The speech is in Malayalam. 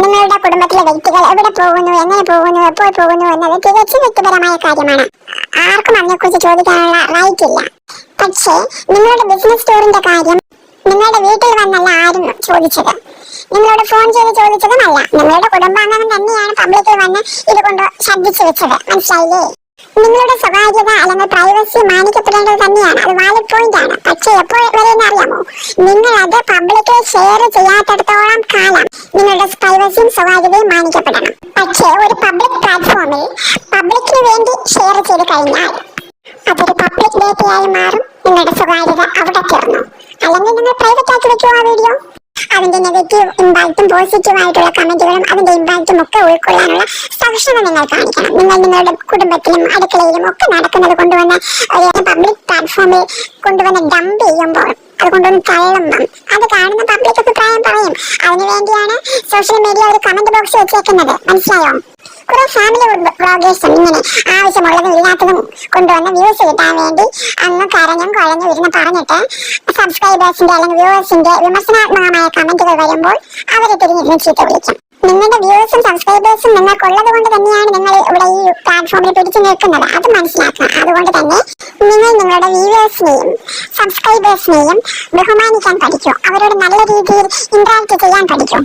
നിങ്ങളുടെ കുടുംബത്തിലെ വ്യക്തികൾ എവിടെ പോകുന്നു എങ്ങനെ പോകുന്നു എപ്പോൾ പോകുന്നു എന്നത് തികച്ചും വ്യക്തിപരമായ കാര്യമാണ്. ആർക്കും അതിനെക്കുറിച്ച് ചോദിക്കാനുള്ള റൈറ്റ് ഇല്ല. പക്ഷേ നിങ്ങളുടെ ബിസിനസ് സ്റ്റോറിന്റെ കാര്യം നിങ്ങളുടെ വീട്ടിൽ വന്നല്ല ആരും ചോദിച്ചത്. നിങ്ങളോട് ഫോൺ ചെയ്ത് ചോദിച്ചതുമല്ല നിങ്ങളുടെ കുടുംബാംഗം തന്നെയാണ് പബ്ലിക്കിൽ വന്ന് ഇത് കൊണ്ട് ശ്രദ്ധിച്ചു വെച്ചത്. മനസ്സിലായില്ലേ? നിങ്ങളുടെ പ്രൈവസി മാനിക്കപ്പെടേണ്ടത് തന്നെയാണ് അത് വാലിഡ് പോയിന്റ് ആണ്. പക്ഷേ എപ്പോൾ വരെ എന്ന് അറിയാമോ? നിങ്ങൾ അത് പബ്ലിക്കിൽ ഷെയർ ചെയ്യാത്തിടത്തോളം കാലം നിങ്ങളുടെ പ്രൈവസിയും സ്വകാര്യതയും മാനിക്കപ്പെടണം. പക്ഷേ ഒരു പബ്ലിക് പ്ലാറ്റ്ഫോമിൽ പബ്ലിക്കിന് വേണ്ടി ഷെയർ ചെയ്ത് കഴിഞ്ഞാൽ അതൊരു പബ്ലിക് ഡേറ്റയായി മാറും. നിങ്ങളുടെ സ്വകാര്യത അവിടെ തീർന്നു. അല്ലെങ്കിൽ നിങ്ങൾ പ്രൈവറ്റ് ആക്കി വെക്കുമോ ആ വീഡിയോ അതിന്റെ നെഗറ്റീവ് ഇമ്പാക്റ്റും പോസിറ്റീവ് ആയിട്ടുള്ള കമന്റുകളും അതിന്റെ ഇമ്പാക്റ്റും ഒക്കെ ഉൾക്കൊള്ളാനുള്ള സഹിഷ്ണത നിങ്ങൾ കാണിക്കണം. നിങ്ങൾ നിങ്ങളുടെ കുടുംബത്തിലും അടുക്കളയിലും ഒക്കെ നടക്കുന്നത് കൊണ്ടുവന്ന ഒരു പബ്ലിക് പ്ലാറ്റ്ഫോമിൽ കൊണ്ടുവന്ന് ഡംപ് ചെയ്യുമ്പോൾ അത് കൊണ്ടുവന്ന് തള്ളുമ്പം അത് കാണുന്ന പബ്ലിക് അഭിപ്രായം പറയും. അതിനുവേണ്ടിയാണ് സോഷ്യൽ മീഡിയ ഒരു കമന്റ് ബോക്സ് വെച്ചേക്കുന്നത്. മനസ്സിലായോ? കുറെ ഫാമിലി വ്ളോഗേഴ്സും ഇങ്ങനെ ആവശ്യമുള്ളതും ഇല്ലാത്തതും കൊണ്ടുവന്ന് വ്യൂസ് കിട്ടാൻ വേണ്ടി അന്ന് കരഞ്ഞും കുഴഞ്ഞും ഇരുന്ന് പറഞ്ഞിട്ട് സബ്സ്ക്രൈബേഴ്സിന്റെ അല്ലെങ്കിൽ വ്യൂവേഴ്സിന്റെ വിമർശനാത്മകമായ കമന്റുകൾ വരുമ്പോൾ അവരെ തിരിഞ്ഞിരുന്ന് ചീത്ത വിളിക്കും. നിങ്ങളുടെ വ്യൂവേഴ്സും സബ്സ്ക്രൈബേഴ്സും നിങ്ങൾക്കുള്ളത് കൊണ്ട് തന്നെയാണ് നിങ്ങൾ ഇവിടെ ഈ പ്ലാറ്റ്ഫോമിൽ പിടിച്ചു നിൽക്കുന്നത്. അത് മനസ്സിലാക്കുക. അതുകൊണ്ട് തന്നെ നിങ്ങൾ നിങ്ങളുടെ വ്യൂവേഴ്സിനെയും സബ്സ്ക്രൈബേഴ്സിനെയും ബഹുമാനിക്കാൻ പഠിക്കൂ. അവരോട് നല്ല രീതിയിൽ ഇന്ററാക്ട് ചെയ്യാൻ പഠിക്കൂ.